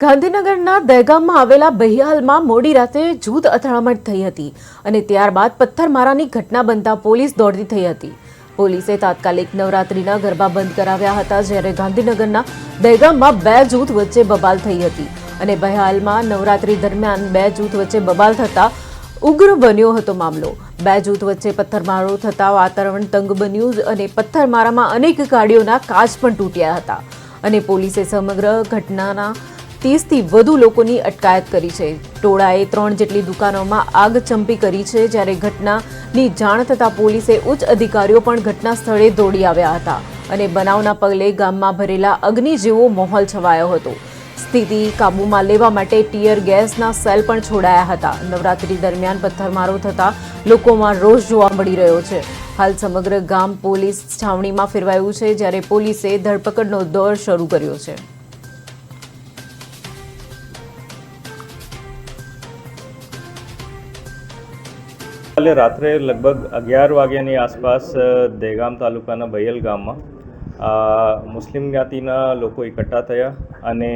ગાંધીનગરના દહેગામમાં આવેલા બહિયાલમાં મોડી રાતે જૂથ અથડામણ થઈ હતી અને ત્યારબાદ પથ્થરમારાની ઘટના બનતા પોલીસ દોડતી થઈ હતી. પોલીસે તાત્કાલિક નવરાત્રીના ગરબા બંધ કરાવ્યા હતા જ્યારે ગાંધીનગરના દહેગામમાં બે જૂથ વચ્ચે બબાલ થઈ હતી અને બહિયાલમાં નવરાત્રી દરમિયાન બે જૂથ વચ્ચે બબાલ થતા ઉગ્ર બન્યો હતો મામલો. બે જૂથ વચ્ચે પથ્થરમારો થતા વાતાવરણ તંગ બન્યું અને પથ્થરમારામાં અનેક ગાડીઓના કાચ પણ તૂટ્યા હતા અને પોલીસે સમગ્ર ઘટનાના ત્રીસથી વધુ લોકોની અટકાયત કરી છે. ટોળાએ ત્રણ જેટલી દુકાનોમાં આગ ચંપી કરી છે, જ્યારે ઘટનાની જાણ થતાં પોલીસે ઉચ્ચ અધિકારીઓ પણ ઘટના સ્થળે દોડી આવ્યા હતા અને બનાવના પગલે ગામમાં ભરેલા અગ્નિ જેવો માહોલ છવાયો હતો. સ્થિતિ કાબૂમાં લેવા માટે ટીયર ગેસના સેલ પણ છોડાયા હતા. નવરાત્રી દરમિયાન પથ્થરમારો થતાં લોકોમાં રોષ જોવા મળી રહ્યો છે. હાલ સમગ્ર ગામ પોલીસ છાવણીમાં ફેરવાયું છે, જ્યારે પોલીસે ધરપકડનો દોર શરૂ કર્યો છે. કાલે રાત્રે લગભગ અગિયાર વાગ્યાની આસપાસ દહેગામ તાલુકાના બૈયલ ગામમાં મુસ્લિમ જ્ઞાતિના લોકો એકઠા થયા અને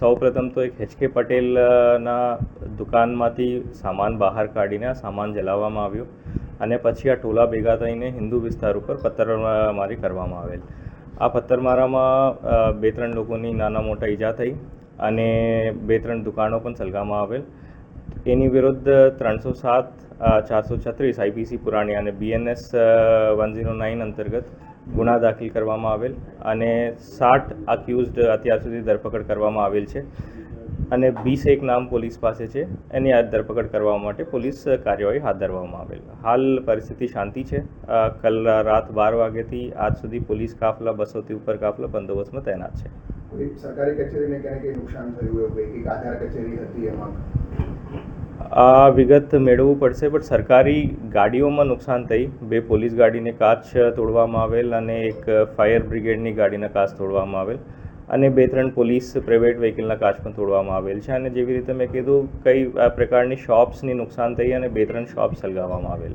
સૌપ્રથમ તો એક એચકે પટેલના દુકાનમાંથી સામાન બહાર કાઢીને આ સામાન જલાવવામાં આવ્યો અને પછી આ ટોલા ભેગા થઈને હિન્દુ વિસ્તાર ઉપર પથ્થરમારી કરવામાં આવેલ. આ પથ્થરમારામાં બે ત્રણ લોકોની નાના મોટા ઈજા થઈ અને બે ત્રણ દુકાનો પણ સળગાવવામાં આવેલ. એની વિરુદ્ધ ત્રણસો સાત ચારસો છત્રીસ આઈપીસી પુરાણી અને બીએનએસ વન ઝીરો નાઇન અંતર્ગત ગુના દાખલ કરવામાં આવેલ અને સાઠ અક્યુઝડ અત્યાર સુધી ધરપકડ કરવામાં આવેલ છે અને બીસ એક નામ પોલીસ પાસે છે. એની આ ધરપકડ કરવા માટે પોલીસ કાર્યવાહી હાથ ધરવામાં આવેલ. હાલ પરિસ્થિતિ શાંતિ છે. કલ રાત બાર વાગ્યાથી આજ સુધી પોલીસ કાફલા, બસોથી ઉપર કાફલા, બંદોબસ્તમાં તૈનાત છે. સરકારી કચેરીને ક્યાંય કંઈ નુકસાન થયું એવું કંઈ કંઈક આધાર કચેરી હતી એમાં? આ વિગત મેળવવું પડશે બટ સરકારી ગાડીઓમાં નુકસાન થઈ. બે પોલીસ ગાડીને કાચ તોડવામાં આવેલ અને એક ફાયર બ્રિગેડની ગાડીના કાચ તોડવામાં આવેલ અને બે ત્રણ પોલીસ પ્રાઇવેટ વ્હીકલના કાચ પણ તોડવામાં આવેલ છે. અને જેવી રીતે મેં કીધું, કઈ આ પ્રકારની શોપ્સની નુકસાન થઈ અને બે ત્રણ શોપ સળગાવવામાં આવેલ.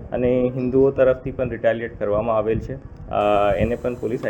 અને હિન્દુઓ તરફથી પણ રિટાલિએટ કરવામાં આવેલ છે. એને પણ પોલીસ આઈડેન્ટિફાઈ